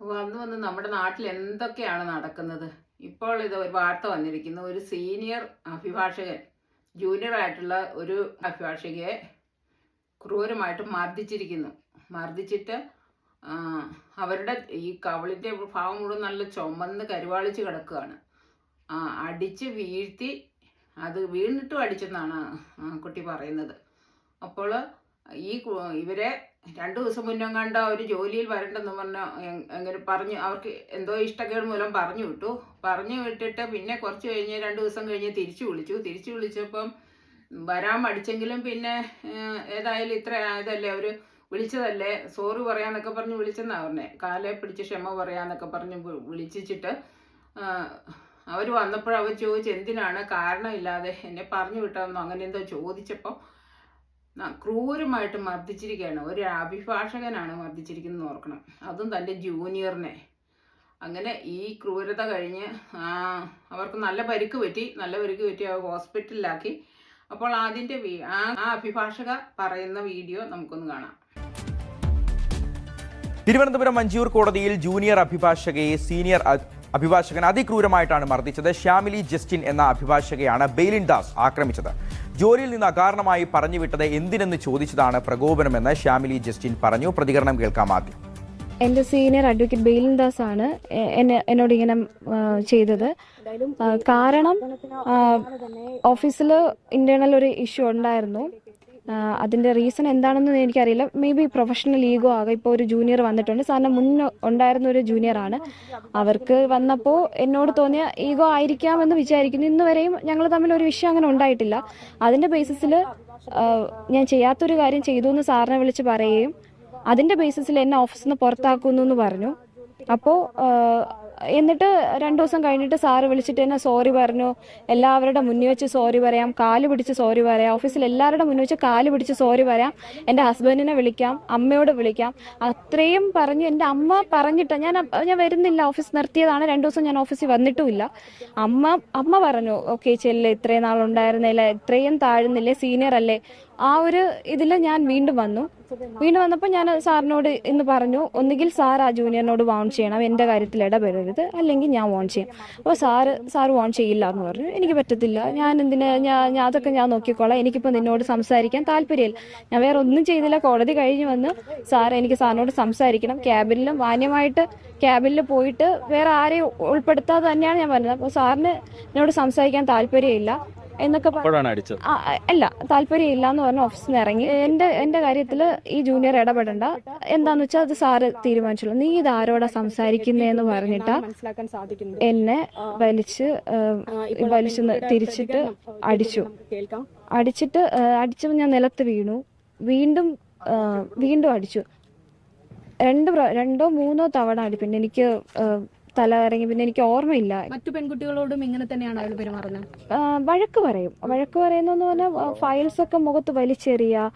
വന്ന് വന്ന് നമ്മുടെ നാട്ടിൽ എന്തൊക്കെയാണ് നടക്കുന്നത്? ഇപ്പോൾ ഇത് ഒരു വാർത്ത വന്നിരിക്കുന്നു. ഒരു സീനിയർ അഭിഭാഷകൻ ജൂനിയർ ആയിട്ടുള്ള ഒരു അഭിഭാഷകയെ ക്രൂരമായിട്ട് മർദ്ദിച്ചിരിക്കുന്നു. മർദ്ദിച്ചിട്ട് അവരുടെ ഈ കവളിന്റെ ഭാഗം മുഴുവൻ നല്ല ചുമന്ന് കരുവാളിച്ച് കിടക്കുകയാണ്. അടിച്ച് വീഴ്ത്തി അത് വീണിട്ടും അടിച്ചെന്നാണ് കുട്ടി പറയുന്നത്. അപ്പോൾ ഈ ഇവരെ രണ്ടു ദിവസം മുന്നേ കണ്ട ഒരു ജോലിയിൽ വരണ്ടെന്ന് പറഞ്ഞ അങ്ങനെ പറഞ്ഞു അവർക്ക് എന്തോ ഇഷ്ടക്കേട് മൂലം പറഞ്ഞു വിട്ടു. പറഞ്ഞു വിട്ടിട്ട് പിന്നെ കുറച്ച് കഴിഞ്ഞ് രണ്ട് ദിവസം കഴിഞ്ഞ് തിരിച്ചു വിളിച്ചു. തിരിച്ചു വിളിച്ചപ്പം വരാൻ മടിച്ചെങ്കിലും പിന്നെ ഏതായാലും ഇത്ര ആയതല്ലേ അവർ വിളിച്ചതല്ലേ സോറി പറയാന്നൊക്കെ പറഞ്ഞ് വിളിച്ചെന്നാ പറഞ്ഞേ. കാലെ പിടിച്ച് ക്ഷമ പറയാന്നൊക്കെ പറഞ്ഞ് വിളിച്ചിട്ട് അവർ വന്നപ്പോഴവർ ചോദിച്ചു എന്തിനാണ് കാരണമില്ലാതെ എന്നെ പറഞ്ഞു വിട്ടതെന്നോ അങ്ങനെ എന്തോ ചോദിച്ചപ്പോൾ ക്രൂരമായിട്ട് മർദ്ദിച്ചിരിക്കുകയാണ്. ഒരു അഭിഭാഷകനാണ് മർദ്ദിച്ചിരിക്കുന്നത് ഓർക്കണം. അതും തന്റെ ജൂനിയറിനെ. അങ്ങനെ ഈ ക്രൂരത കഴിഞ്ഞ് അവർക്ക് നല്ല പരിക്ക് പറ്റി നല്ല പരിക്ക് പറ്റി അവർ ഹോസ്പിറ്റലിലാക്കി. അപ്പോൾ അതിന്റെ ആ അഭിഭാഷക പറയുന്ന വീഡിയോ നമുക്കൊന്ന് കാണാം. തിരുവനന്തപുരം മഞ്ചൂർ കോടതിയിൽ ജൂനിയർ അഭിഭാഷകയെ സീനിയർ അഭിഭാഷകൻ അതിക്രൂരമായിട്ടാണ് മർദ്ദിച്ചത്. ശ്യാമിലി ജസ്റ്റിൻ എന്ന അഭിഭാഷകയാണ് ബെയിലിൻ ദാസ് ആക്രമിച്ചത്. ജോലിയിൽ നിന്ന് അകാരണമായി പറഞ്ഞുവിട്ടത് എന്തിനെന്ന് ചോദിച്ചതാണ് പ്രകോപനമെന്ന് ശ്യാമിലി ജസ്റ്റിൻ പറഞ്ഞു. പ്രതികരണം കേൾക്കാം ആദ്യം. എന്റെ സീനിയർ അഡ്വക്കേറ്റ് ബെയിലിൻ ദാസ് ആണ് എന്നെ എന്നോട് ഇങ്ങനെ ചെയ്തത്. കാരണം ഓഫീസിൽ ഇന്റേണൽ ഒരു ഇഷ്യൂ ഉണ്ടായിരുന്നു. ആ, അതിന്റെ റീസൺ എന്താണെന്ന് എനിക്കറിയില്ല. മേ ബി പ്രൊഫഷണൽ ഈഗോ ആകെ. ഇപ്പോൾ ഒരു ജൂനിയർ വന്നിട്ടുണ്ട്. സാറിന് മുന്നേ ഉണ്ടായിരുന്ന ഒരു ജൂനിയർ ആണ്. അവർക്ക് വന്നപ്പോൾ എന്നോട് തോന്നിയ ഈഗോ ആയിരിക്കാമെന്ന് വിചാരിക്കുന്നു. ഇന്ന് വരെയും ഞങ്ങൾ തമ്മിൽ ഒരു വിഷയം അങ്ങനെ ഉണ്ടായിട്ടില്ല. അതിന്റെ ബേസിസിൽ ഞാൻ ചെയ്യാത്തൊരു കാര്യം ചെയ്തു എന്ന് സാറിനെ വിളിച്ച് പറയുകയും അതിന്റെ ബേസിസിൽ എന്നെ ഓഫീസിൽ നിന്ന് പുറത്താക്കുന്നു എന്ന് പറഞ്ഞു. അപ്പോൾ എന്നിട്ട് രണ്ടു ദിവസം കഴിഞ്ഞിട്ട് സാറ് വിളിച്ചിട്ട് എന്നെ സോറി പറഞ്ഞു. എല്ലാവരുടെ മുന്നിൽ വെച്ച് സോറി പറയാം. കാൽ പിടിച്ച് സോറി പറയാം. ഓഫീസിൽ എല്ലാവരുടെ മുന്നിൽ വെച്ച് കാൽ പിടിച്ച് സോറി പറയാം. എന്റെ ഹസ്ബൻഡിനെ വിളിക്കാം. അമ്മയോട് വിളിക്കാം. അത്രയും പറഞ്ഞു എന്റെ അമ്മ പറഞ്ഞിട്ട് ഞാൻ ഞാൻ വരുന്നില്ല. ഓഫീസ് നിർത്തിയതാണ്. രണ്ടു ദിവസം ഞാൻ ഓഫീസിൽ വന്നിട്ടുമില്ല. അമ്മ അമ്മ പറഞ്ഞു ഓക്കെ ചെല്ല്. ഇത്രയും നാളുണ്ടായിരുന്നില്ല. ഇത്രയും താഴ്ന്നില്ലേ. സീനിയർ അല്ലേ ആ ഒരു ഇതിൽ ഞാൻ വീണ്ടും വന്നു. വീണ്ടും വന്നപ്പോൾ ഞാൻ സാറിനോട് ഇന്ന് പറഞ്ഞു ഒന്നുകിൽ സാർ ആ ജൂനിയറിനോട് വാൺ ചെയ്യണം എന്റെ കാര്യത്തിൽ ഇടപെടരുത് അല്ലെങ്കിൽ ഞാൻ വാൺ ചെയ്യാം. അപ്പോൾ സാറ് സാറ് വാൺ ചെയ്യില്ല എന്ന് പറഞ്ഞു. എനിക്ക് പറ്റത്തില്ല. ഞാൻ എന്തിനാ ഞാൻ ഞാൻ അതൊക്കെ ഞാൻ നോക്കിക്കോളാം. എനിക്കിപ്പോൾ നിന്നോട് സംസാരിക്കാൻ താല്പര്യമില്ല. ഞാൻ വേറെ ഒന്നും ചെയ്തില്ല. കോടതി കഴിഞ്ഞ് വന്ന് സാർ എനിക്ക് സാറിനോട് സംസാരിക്കണം. ക്യാബിനിലും മാന്യമായിട്ട് ക്യാബിനിൽ പോയിട്ട് വേറെ ആരെയും ഉൾപ്പെടുത്താതെ തന്നെയാണ് ഞാൻ പറഞ്ഞത്. അപ്പോൾ സാറിന് എന്നോട് സംസാരിക്കാൻ താല്പര്യമില്ല. എന്നൊക്കെ അടിച്ചത്. അല്ല താല്പര്യമില്ല എന്ന് പറഞ്ഞ ഓഫീസിൽ നിന്ന് ഇറങ്ങി. എന്റെ എന്റെ കാര്യത്തിൽ ഈ ജൂനിയർ ഇടപെടണ്ട. എന്താന്ന് വെച്ചാൽ അത് സാറ് തീരുമാനിച്ചുള്ളൂ നീ ഇത് ആരോടാ സംസാരിക്കുന്നേന്ന് പറഞ്ഞിട്ടാ മനസ്സിലാക്കാൻ സാധിക്കുന്നു എന്നെ വലിച്ച് വലിച്ച് തിരിച്ചിട്ട് അടിച്ചു. അടിച്ചിട്ട് അടിച്ചു അടിച്ചപ്പോൾ ഞാൻ നിലത്ത് വീണു. വീണ്ടും വീണ്ടും അടിച്ചു. രണ്ട് രണ്ടോ മൂന്നോ തവണ അടി പിന്നെ എനിക്ക് തല ഇറങ്ങി പിന്നെ എനിക്ക് ഓർമ്മയില്ല. മറ്റു പെൺകുട്ടികളോടും ഇങ്ങനെ തന്നെയാണ് അയാൾ പെരുമാറുന്നത്? വഴക്ക് പറയും. വഴക്ക് പറയുന്നെന്ന് പറഞ്ഞാൽ ഫയൽസ് ഒക്കെ മുഖത്ത് വലിച്ചെറിയ.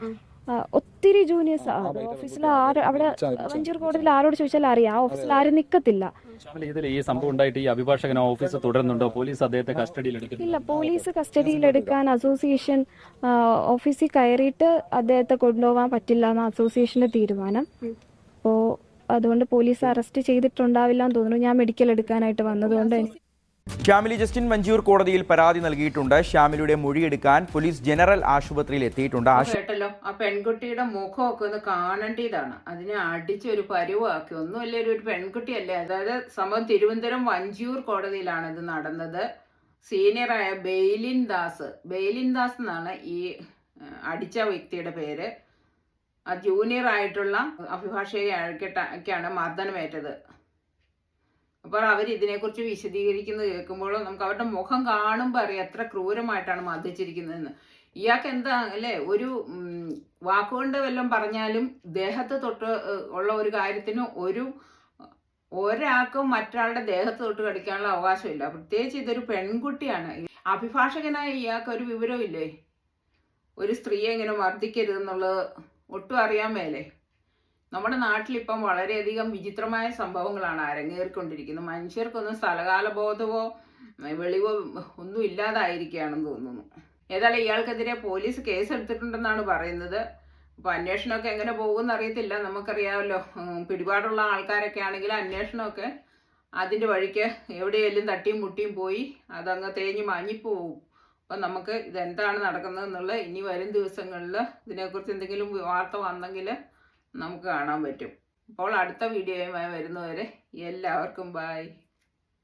ഒത്തിരി ജൂനിയേഴ്സ് ഓഫീസിൽ ആര് അവിടെ മഞ്ചൂർ കോടതിയിൽ ആരോട് ചോദിച്ചാൽ അറിയാം. ആ ഓഫീസിൽ ആരും നിക്കത്തില്ല. ശ്യാമളി, ഇതിൽ ഈ സംഭവം ഉണ്ടായിട്ട് ഈ അഭിഭാഷകൻ ഓഫീസ് തുടരുന്നുണ്ടോ? പോലീസ് അദ്ദേഹത്തെ കസ്റ്റഡിയിൽ ഇല്ല പോലീസ് കസ്റ്റഡിയിൽ എടുക്കാൻ അസോസിയേഷൻ ഓഫീസിൽ കയറിയിട്ട് അദ്ദേഹത്തെ കൊണ്ടുപോകാൻ പറ്റില്ല എന്ന അസോസിയേഷന്റെ തീരുമാനം. അപ്പോൾ അതുകൊണ്ട് പോലീസ് അറസ്റ്റ് ചെയ്തിട്ടുണ്ടാവില്ല എന്ന് തോന്നുന്നു. ഞാൻ മെഡിക്കൽ എടുക്കാനായിട്ട് വന്നതുകൊണ്ട് ഷാമിലി ശ്യാമിലി ജസ്റ്റിൻ മഞ്ചൂർ കോടതിയിൽ പരാതി നൽകിയിട്ടുണ്ട്. ശ്യാമിലിയുടെ മൊഴിയെടുക്കാൻ പോലീസ് ജനറൽ ആശുപത്രിയിൽ എത്തിയിട്ടുണ്ട്. കേട്ടല്ലോ. ആ പെൺകുട്ടിയുടെ മുഖമൊക്കെ ഒന്ന് കാണേണ്ടതാണ്. അതിനെ അടിച്ച് ഒരു പരുവാക്കി. ഒന്നുമല്ല ഒരു ഒരു പെൺകുട്ടിയല്ലേ? അതായത് സംഭവം തിരുവനന്തപുരം വഞ്ചിയൂർ കോടതിയിലാണ് ഇത് നടന്നത്. സീനിയറായ ബെയ്ലിൻ ദാസ്. ബെയ്ലിൻ ദാസ് എന്നാണ് ഈ അടിച്ച വ്യക്തിയുടെ പേര്. ജൂനിയർ ആയിട്ടുള്ള അഭിഭാഷകയ്ക്കാണ് മർദ്ദനമേറ്റത്. അപ്പോൾ അവർ ഇതിനെക്കുറിച്ച് വിശദീകരിക്കുന്നത് കേൾക്കുമ്പോൾ നമുക്ക് അവരുടെ മുഖം കാണുമ്പോൾ അറിയാം എത്ര ക്രൂരമായിട്ടാണ് മർദ്ദിച്ചിരിക്കുന്നതെന്ന്. ഇയാൾക്ക് എന്താ അല്ലേ ഒരു വാക്കുകൊണ്ട് വല്ലതും പറഞ്ഞാലും ദേഹത്ത് തൊട്ട് ഉള്ള ഒരു കാര്യത്തിന് ഒരു ഒരാൾക്കും മറ്റൊരാളുടെ ദേഹത്ത് തൊട്ട് കടിക്കാനുള്ള അവകാശമില്ല. പ്രത്യേകിച്ച് ഇതൊരു പെൺകുട്ടിയാണ്. അഭിഭാഷകനായ ഇയാൾക്ക് ഒരു വിവരമില്ലേ? ഒരു സ്ത്രീയെ ഇങ്ങനെ മർദ്ദിക്കരുതെന്നുള്ളത് ഒട്ടും അറിയാൻ മേലേ. നമ്മുടെ നാട്ടിലിപ്പം വളരെയധികം വിചിത്രമായ സംഭവങ്ങളാണ് അരങ്ങേറിക്കൊണ്ടിരിക്കുന്നത്. മനുഷ്യർക്കൊന്നും സ്ഥലകാല ബോധമോ ഉം, വെളിവോ ഒന്നും ഇല്ലാതായിരിക്കുകയാണെന്ന് തോന്നുന്നു. ഏതായാലും ഇയാൾക്കെതിരെ പോലീസ് കേസെടുത്തിട്ടുണ്ടെന്നാണ് പറയുന്നത്. അപ്പോൾ അന്വേഷണമൊക്കെ എങ്ങനെ പോകുമെന്ന് അറിയത്തില്ല. നമുക്കറിയാമല്ലോ. പിടിപാടുള്ള ആൾക്കാരൊക്കെ ആണെങ്കിൽ അന്വേഷണമൊക്കെ അതിന്റെ വഴിക്ക് എവിടെയെങ്കിലും തട്ടിയും മുട്ടിയും പോയി അതങ്ങ് തേഞ്ഞ് മാഞ്ഞിപ്പോവും. അപ്പം നമുക്ക് ഇതെന്താണ് നടക്കുന്നത് എന്നുള്ള ഇനി വരും ദിവസങ്ങളിൽ ഇതിനെക്കുറിച്ച് എന്തെങ്കിലും വാർത്ത വന്നെങ്കിൽ നമുക്ക് കാണാൻ പറ്റും. അപ്പോൾ അടുത്ത വീഡിയോയുമായി വരുന്നവരെ എല്ലാവർക്കും ബായ്